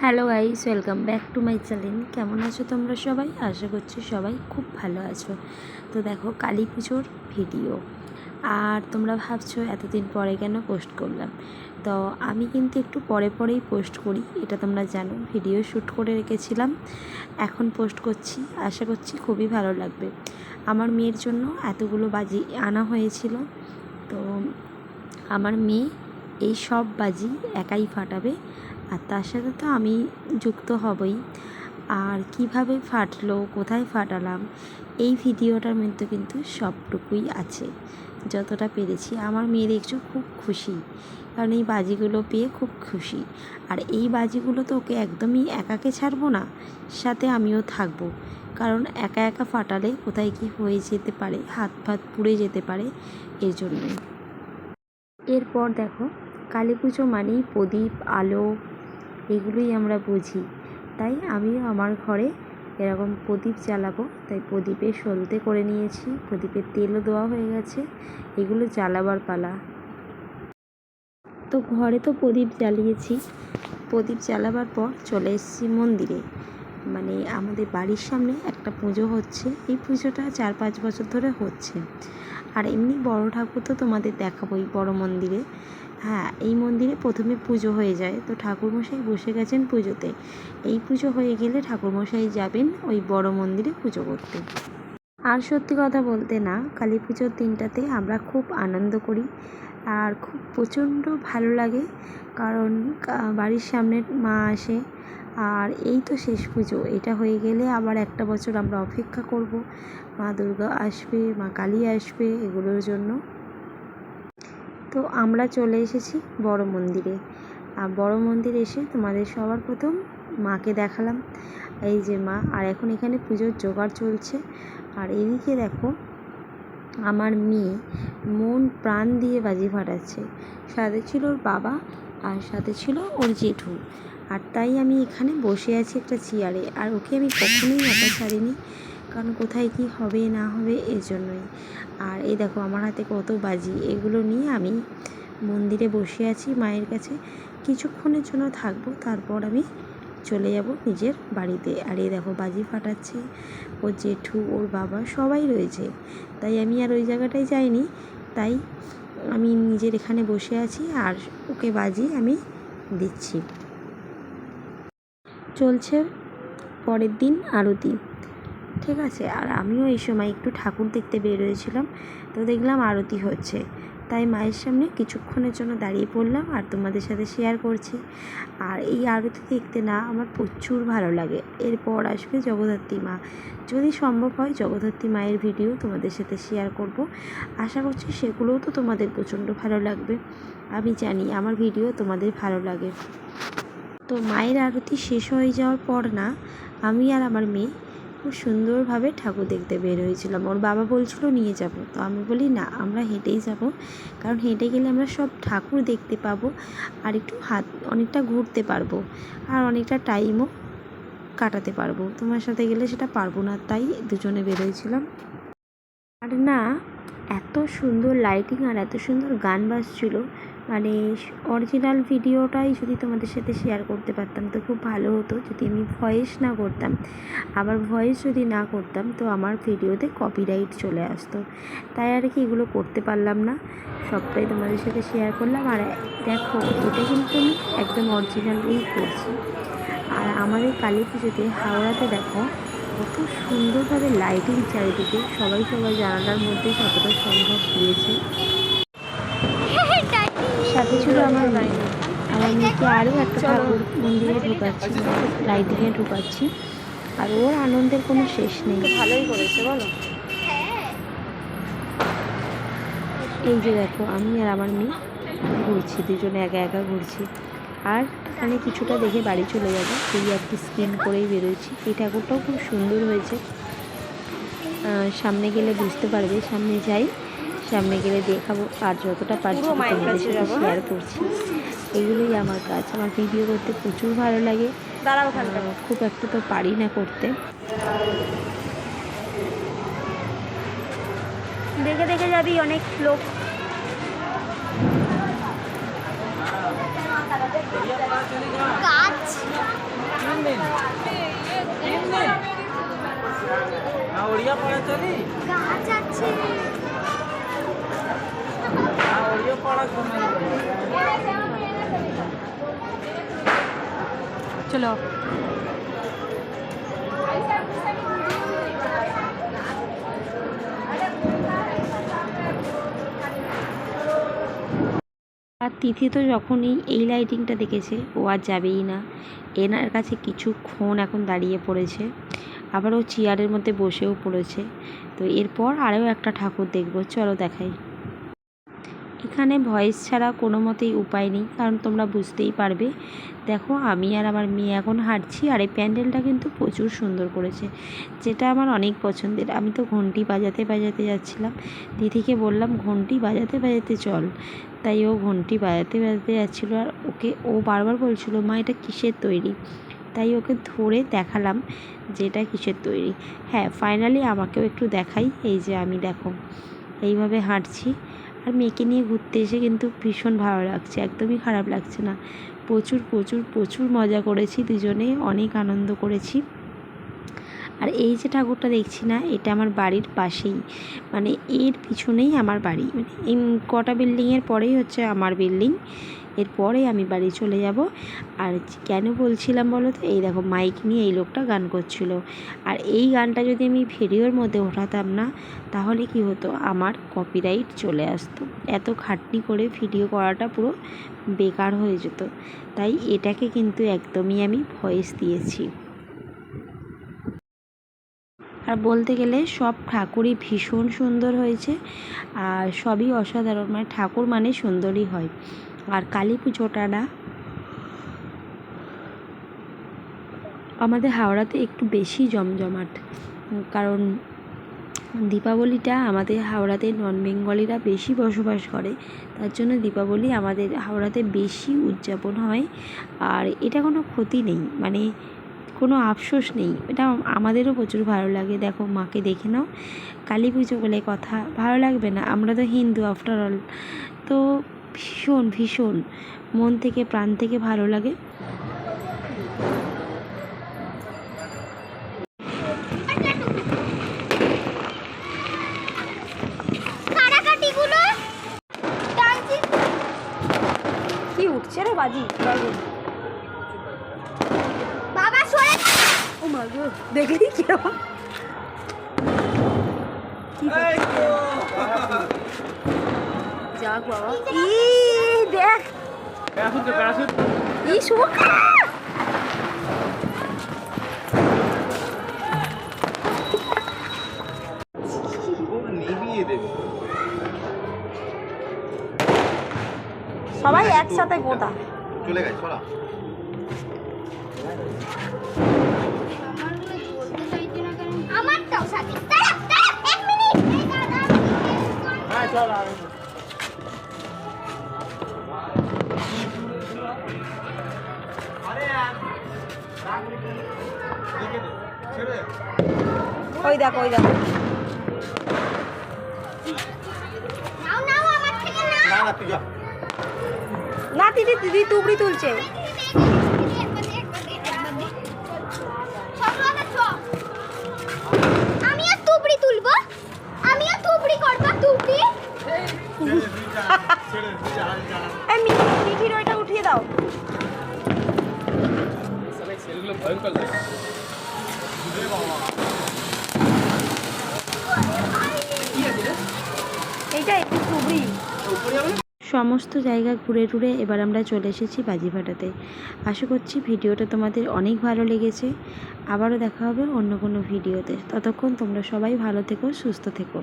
Hello guys, welcome back to my channel. কেমন আছো তোমরা সবাই? আশা করছি সবাই খুব ভালো আছো। তো দেখো, কালী পুজোর ভিডিও। আর তোমরা ভাবছ, এতদিন পরে কেন পোস্ট করলাম? তো আমি কিন্তু একটু পরে পরেই পোস্ট করি, এটা তোমরা জানো। ভিডিও শ্যুট করে রেখেছিলাম, এখন পোস্ট করছি। আশা করছি খুবই ভালো লাগবে। আমার মেয়ের জন্য এতগুলো বাজি আনা হয়েছিল। তো আমার মেয়ে এই সব বাজি একাই ফাটাবে। আর তার সাথে তো আমি যুক্ত হবই। আর কীভাবে ফাটলো, কোথায় ফাটালাম, এই ভিডিওটার মধ্যে কিন্তু সবটুকুই আছে। যতটা পেরেছি। আমার মেয়ে দেখছ, খুব খুশি। কারণ এই বাজিগুলো পেয়ে খুব খুশি। আর এই বাজিগুলো তো ওকে একদমই একাকে ছাড়বো না, সাথে আমিও থাকব। কারণ একা একা ফাটালে কোথায় কি হয়ে যেতে পারে, হাত ফাত পুড়ে যেতে পারে, এর জন্য। এরপর দেখো কালী পুজো মানেই প্রদীপ, আলো এগুলোই আমরা বুঝি। তাই আমিও আমার ঘরে এরকম প্রদীপ জ্বালাবো। তাই প্রদীপে সলতে করে নিয়েছি। প্রদীপের তেলও দেওয়া হয়ে গেছে। এগুলো জ্বালাবার পালা। তো ঘরে তো প্রদীপ জ্বালিয়েছি। প্রদীপ জ্বালাবার পর চলে এসেছি মন্দিরে। মানে আমাদের বাড়ির সামনে একটা পুজো হচ্ছে। এই পুজোটা চার পাঁচ বছর ধরে হচ্ছে। আর এমনি বড় ঠাকুর তো তোমাদের দেখাবোই বড় মন্দিরে। হ্যাঁ এই মন্দিরে প্রথমে পুজো হয়ে যায়। তো ঠাকুরমশাই বসে গেছেন পুজোতে। এই পুজো হয়ে গেলে ঠাকুরমশাই যাবেন ওই বড় মন্দিরে পুজো করতে। আর সত্যি কথা বলতে না, কালী পুজোর দিনটাতে আমরা খুব আনন্দ করি। আর খুব প্রচণ্ড ভালো লাগে, কারণ বাড়ির সামনে মা আসে। আর এই তো শেষ পুজো, এটা হয়ে গেলে আবার একটা বছর আমরা অপেক্ষা করব। মা দুর্গা আসবে, মা কালী আসবে, এগুলোর জন্য। তো আমরা চলে এসেছি বড় মন্দিরে। আর বড় মন্দিরে এসে তোমাদের সবার প্রথম মাকে দেখালাম। এই যে মা, আর এখন এখানে পুজোর জোগাড় চলছে। আর এদিকে দেখো, আমার মেয়ে মন প্রাণ দিয়ে বাজি ফাটাচ্ছে। সাথে ছিল ওর বাবা, আর সাথে ছিল ওর জেঠু। আর তাই আমি এখানে বসে আছি একটা চেয়ারে আর ওকে আমি কখনোই একা ছাড়িনি। কারণ কোথায় কি হবে, না হবে এর জন্যই আর এই দেখো আমার হাতে কত বাজি, এগুলো নিয়ে আমি মন্দিরে বসে আছি মায়ের কাছে। কিছুক্ষণের জন্য থাকব, তারপর আমি চলে যাব নিজের বাড়িতে। আর এই দেখো বাজি ফাটাচ্ছে, ওর জেঠু, ওর বাবা সবাই রয়েছে। তাই আমি আর ওই জায়গাটায় যাইনি, তাই আমি নিজের এখানে বসে আছি আর ওকে বাজি আমি দিচ্ছি। চলছে পরের দিন আরতি। ঠিক আছে, আর আমিও এই সময় একটু ঠাকুর দেখতে বেরোয়েছিলাম তো দেখলাম আরতি হচ্ছে। তাই মায়ের সামনে কিছুক্ষণের জন্য দাঁড়িয়ে পড়লাম আর তোমাদের সাথে শেয়ার করছি। আর এই আরতি দেখতে না আমার প্রচুর ভালো লাগে। এরপর আসবে জগদ্ধাত্রী মা। যদি সম্ভব হয় জগদ্ধাত্রী মায়ের ভিডিও তোমাদের সাথে শেয়ার করব। আশা করছি সেগুলোও তো তোমাদের প্রচণ্ড ভালো লাগবে। আমি জানি আমার ভিডিও তোমাদের ভালো লাগে। তো মায়ের আরতি শেষ হয়ে যাওয়ার পর না, আমি আর আমার মেয়ে খুব সুন্দরভাবে ঠাকুর দেখতে বের হয়েছিলাম। ওর বাবা বলছিল, নিয়ে যাব। তো আমি বলি, না, আমরা হেঁটেই যাব। কারণ হেঁটে গেলে আমরা সব ঠাকুর দেখতে পাবো আর একটু হাত, অনেকটা ঘুরতে পারব আর অনেকটা টাইমও কাটাতে পারব। তোমার সাথে গেলে সেটা পারব না। তাই দুজনে বেরোয়েছিলাম আর না, এত সুন্দর লাইটিং আর এত সুন্দর গান বাজছিল। মানে অরিজিনাল ভিডিওটাই যদি তোমাদের সাথে শেয়ার করতে পারতাম, তো খুব ভালো হতো। যদি আমি ভয়েস না করতাম, আবার ভয়েস যদি না করতাম, তো আমার ভিডিওতে কপিরাইট চলে আসতো। তাই আর কি এগুলো করতে পারলাম না। সবটাই তোমাদের সাথে শেয়ার করলাম। আর দেখো, এটা কিন্তু আমি একদম অরিজিনালই করছি। আর আমাদের কালী পুজোতে হাওড়াতে দেখো, কত সুন্দরভাবে লাইটিং চারিদিকে সবাই সবাই জানালার মধ্যে যতটা সম্ভব দিয়েছে। ছিল আমার মেয়ে আমার মেয়েকে আরও একটা ঠাকুর মন্দিরে ঢুকাচ্ছি লাইটিংয়ে ঢুকাচ্ছি। আর ওর আনন্দের কোনো শেষ নেই। ভালোই করেছে বলো। এই যে দেখো আমি আর আমার মেয়ে ঘুরছি দুজনে একা একা ঘুরছি। আর এখানে কিছুটা দেখে বাড়ি চলে যাব সেই আর কি স্ক্রিন করেই বেরোয়ছি এই ঠাকুরটাও খুব সুন্দর হয়েছে। সামনে গেলে বুঝতে পারবে সামনে যাই। সামনে গেলে দেখাবো আর যতটা পারছি পুরো তোমাদের সাথে? শেয়ার করছি। এগুলোই আমার কাজ। আমার ভিডিও করতে প্রচুর ভালো লাগে। খুব একটা তো পারি না করতে। দেখে দেখে যাবি অনেক লোক গাছ দিন তিন দিন না ওড়িয়া পড়া চলি গাছ আছে না ওড়িয়া পড়া ঘুমাই চলো। আর তিথি তো যখনই এই লাইটিংটা দেখেছে, ও আর যাবেই না। এনার কাছে কিছুক্ষণ এখন দাঁড়িয়ে পড়েছে। আবার ও চেয়ারের মধ্যে বসেও পড়েছে। তো এরপর আরও একটা ঠাকুর দেখব, চলো দেখাই। এখানে ভয়েস ছাড়া কোনো মতেই উপায় নেই, কারণ তোমরা বুঝতেই পারবে। দেখো, আমি আর আমার মেয়ে এখন হাঁটছি আর এই প্যান্ডেলটা কিন্তু প্রচুর সুন্দর করেছে, যেটা আমার অনেক পছন্দের। আমি তো ঘন্টি বাজাতে বাজাতে যাচ্ছিলাম। দিদিকে বললাম, ঘন্টি বাজাতে বাজাতে চল। তাই ও ঘন্টি বাজাতে বাজাতে যাচ্ছিল আর ওকে, ও বারবার বলছিল, মা, এটা কিসের তৈরি? তাই ওকে ধরে দেখালাম যে এটা কিসের তৈরি। হ্যাঁ ফাইনালি আমাকেও একটু দেখাই। এই যে আমি, দেখো, এইভাবে হাঁটছি। আর মেয়েকে নিয়ে ঘুরতে এসে কিন্তু ভীষণ ভালো লাগছে, একদমই খারাপ লাগছে না। প্রচুর প্রচুর প্রচুর মজা করেছি দুজনে অনেক আনন্দ করেছি। আর এই যে ঠাকুরটা দেখছি না, এটা আমার বাড়ির পাশেই। মানে এর পিছনেই আমার বাড়ি। মানে এই কটা বিল্ডিংয়ের পরেই হচ্ছে আমার বিল্ডিং এরপরেই আমি বাড়ি চলে যাব। আর কেন বলছিলাম বলো তো? এই দেখো মাইক নিয়ে এই লোকটা গান করছিল। আর এই গানটা যদি আমি ভিডিওর মধ্যে ওঠাতাম না, তাহলে কি হতো? আমার কপিরাইট চলে আসতো। এত খাটনি করে ভিডিও করাটা পুরো বেকার হয়ে যেত। তাই এটাকে কিন্তু একদমই আমি ভয়েস দিয়েছি। আর বলতে গেলে সব ঠাকুরই ভীষণ সুন্দর হয়েছে আর সবই অসাধারণ মানে ঠাকুর মানে সুন্দরই হয়। আর কালী পুজোটা না আমাদের হাওড়াতে একটু বেশি জমজমাট, কারণ দীপাবলিটা আমাদের হাওড়াতে নন বেঙ্গলিরা বেশি বসবাস করে, তার জন্য দীপাবলি আমাদের হাওড়াতে বেশি উদযাপন হয়। আর এটা কোনো ক্ষতি নেই মানে কোনো আফসোস নেই। এটা আমাদেরও প্রচুর ভালো লাগে। দেখো মাকে দেখে নাও। কালী পুজো বলে কথা। ভালো লাগবে না। আমরা তো হিন্দু আফটার অল তো ভীষণ ভীষণ মন থেকে প্রাণ থেকে ভালো লাগে। কি উঠছে রে বাজি? দেখলি কীরকম? যাক বাবা। ই দেখ। ই শুভ নিভিয়ে দেবে। সবাই একসাথে গোটা চলে গেছে আমারটাও সাথে দাঁড়া দাঁড়া এক মিনিট। এই দাঁড়া দাঁড়া হ্যাঁ চল আর ওই দেখো ওই দেখো। নাও নাও আমার থেকে নাও। না না তুই যা। না দিদি দিদি তুবড়ি তুলছে। সমস্ত জায়গা ঘুরে টুরে এবার আমরা চলে এসেছি বাজি বাজিভাটাতে আশা করছি ভিডিওটা তোমাদের অনেক ভালো লেগেছে। আবারও দেখা হবে অন্য কোনো ভিডিওতে। ততক্ষণ তোমরা সবাই ভালো থেকো, সুস্থ থেকো।